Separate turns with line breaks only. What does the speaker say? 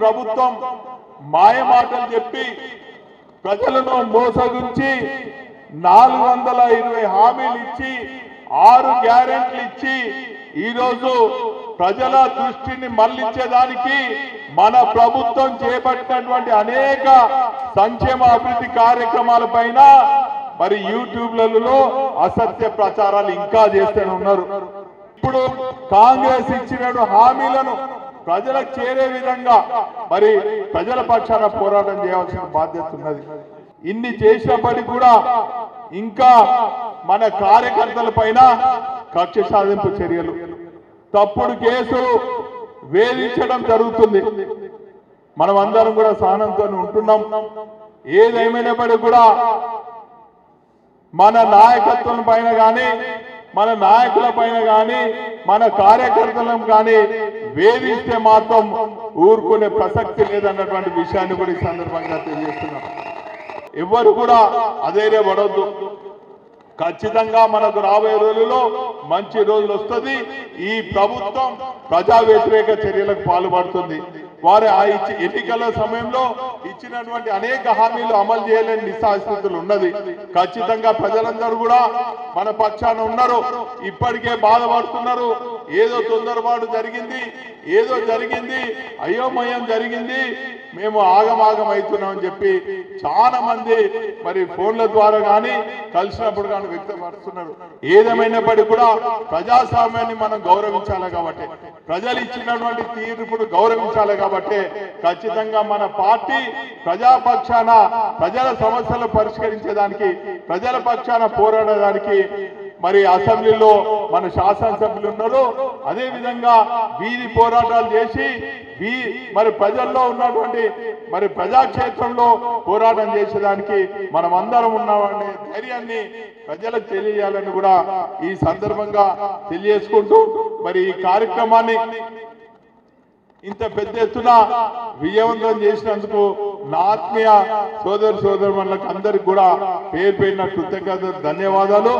ప్రభుత్వం మాయ మాటలు చెప్పి ప్రజలను మోసగించి నాలుగు వందల ఇరవై హామీలు ఇచ్చి ఆరు గ్యారెంట్లు ఇచ్చి ఈరోజు ప్రజల దృష్టిని మళ్ళించేదానికి మన ప్రభుత్వం చేపట్టినటువంటి అనేక సంక్షేమ అభివృద్ధి కార్యక్రమాల పైన మరి యూట్యూబ్లలో అసత్య ప్రచారాలు ఇంకా చేస్తూనే ఉన్నారు. ఇప్పుడు కాంగ్రెస్ ఇచ్చిన హామీలను ప్రజలకు చేరే విధంగా మరి ప్రజల పక్షాన పోరాటం చేయాల్సిన బాధ్యత ఉన్నది. ఇన్ని చేసినప్పటికీ కూడా ఇంకా మన కార్యకర్తల పైన కక్ష సాధింపు చర్యలు. తప్పుడు కేసులు వేధించడం జరుగుతుంది. మనం అందరం కూడా సహనంతో ఉంటున్నాం. ఏదేమైనప్పటికీ కూడా మన నాయకత్వం పైన కానీ మన నాయకుల పైన కానీ మన కార్యకర్తలను కానీ వేధిస్తే మాత్రం ఊరుకునే ప్రసక్తి లేదన్నటువంటి విషయాన్ని కూడా ఈ సందర్భంగా తెలియజేస్తున్నాం. ఎవ్వరు కూడా అధైర్యపడొద్దు. ఖచ్చితంగా మనకు రాబోయే రోజుల్లో మంచి రోజులు వస్తుంది. ఈ ప్రభుత్వం ప్రజా వ్యతిరేక చర్యలకు పాల్పడుతుంది. వారు ఆ ఇచ్చి ఎన్నికల సమయంలో ఇచ్చినటువంటి అనేక హామీలు అమలు చేయలేని నిస్సాస్థితులు ఉన్నది. ఖచ్చితంగా ప్రజలందరూ కూడా మన పక్షాన ఉన్నారు. ఇప్పటికే బాధపడుతున్నారు. ఏదో తొందరపాటు జరిగింది ఏదో జరిగింది అయోమయం జరిగింది. మేము ఆగమాగం అవుతున్నాం అని చెప్పి చాలా మంది మరి ఫోన్ల ద్వారా కానీ కలిసినప్పుడు కానీ వ్యక్తపరుస్తున్నారు. ఏదేమైనప్పటికీ కూడా ప్రజాస్వామ్యాన్ని మనం గౌరవించాలి కాబట్టి. ప్రజలు ఇచ్చినటువంటి తీర్పును గౌరవించాలి కాబట్టి ఖచ్చితంగా మన పార్టీ ప్రజాపక్షాన ప్రజల సమస్యలు పరిష్కరించేదానికి ప్రజల పక్షాన పోరాడడానికి మరి అసెంబ్లీలో మన శాసనసభ్యులు ఉన్నారు అదేవిధంగా వీధి పోరాటాలు చేసి వీ మరి ప్రజల్లో ఉన్నటువంటి మరి ప్రజాక్షేత్రంలో పోరాటం చేసేదానికి మనం అందరం ఉన్నామనే ధైర్యాన్ని ప్రజలకు తెలియజేయాలని కూడా ఈ సందర్భంగా తెలియజేసుకుంటూ మరి ఈ కార్యక్రమాన్ని ఇంత పెద్ద ఎత్తున విజయవంతం చేసినందుకు నా ఆత్మీయ సోదరు సోదరు మనకు అందరికి కూడా పేరు పేరిన కృతజ్ఞత ధన్యవాదాలు.